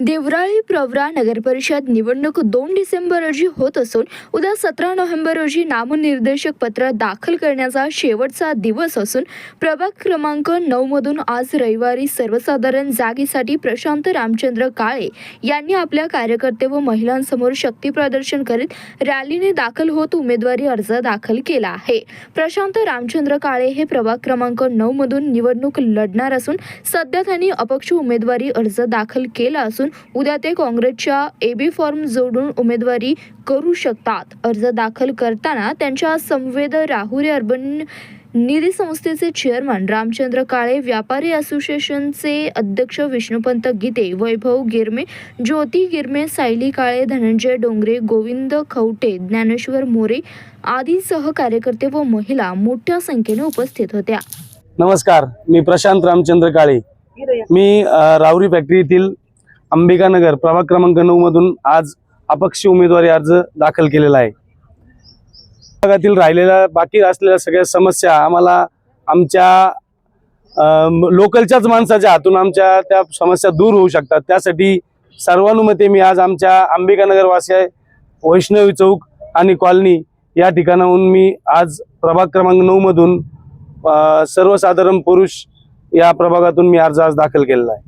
देवराळी प्रवरा नगरपरिषद निवडणूक दोन डिसेंबर रोजी होत असून उद्या सतरा नोव्हेंबर रोजी नामनिर्देशक पत्र दाखल करण्याचा शेवटचा दिवस असून प्रभाग क्रमांक नऊमधून आज रविवारी सर्वसाधारण जागेसाठी प्रशांत रामचंद्र काळे यांनी आपल्या कार्यकर्ते व महिलांसमोर शक्ती प्रदर्शन करीत रॅलीने दाखल होत उमेदवारी अर्ज दाखल केला आहे. प्रशांत रामचंद्र काळे हे प्रभाग क्रमांक नऊमधून निवडणूक लढणार असून सध्या त्यांनी अपक्ष उमेदवारी अर्ज दाखल केला असून उद्या ते काँग्रेसच्या एबी फॉर्म जोडून उमेदवारी करू शकतात. अर्ज दाखल करताना त्यांच्या संवेद राहुरी अर्बन निधी संस्थेचे चेअरमन रामचंद्र काळे व्यापारी असोसिएशनचे अध्यक्ष विष्णुपंत गीते वैभव गिरमे ज्योती गिरमे सायली काळे धनंजय डोंगरे गोविंद खवटे ज्ञानेश्वर मोरे आदीसह कार्यकर्ते व महिला मोठ्या संख्येने उपस्थित होत्या. नमस्कार मी प्रशांत रामचंद्र काळे. मी राहुरी फॅक्टरी येथील अंबिकानगर प्रभाग क्रमांक नऊ मधून आज अपक्ष उमेदवारी अर्ज दाखल केलेला आहे. भागातील राहिलेल्या बाकी असलेल्या सगळ्या समस्या आम्हाला आमच्या लोकलच्याच माणसाच्या हातून आमच्या त्या समस्या दूर होऊ शकतात. त्यासाठी सर्वानुमते मी आज आमच्या अंबिका नगर वासी वैष्णवी चौक आणि कॉलनी या ठिकाणाहून मी आज प्रभाग क्रमांक नऊ मधून सर्वसाधारण पुरुष या प्रभागातून मी अर्ज आज दाखल केलेला आहे.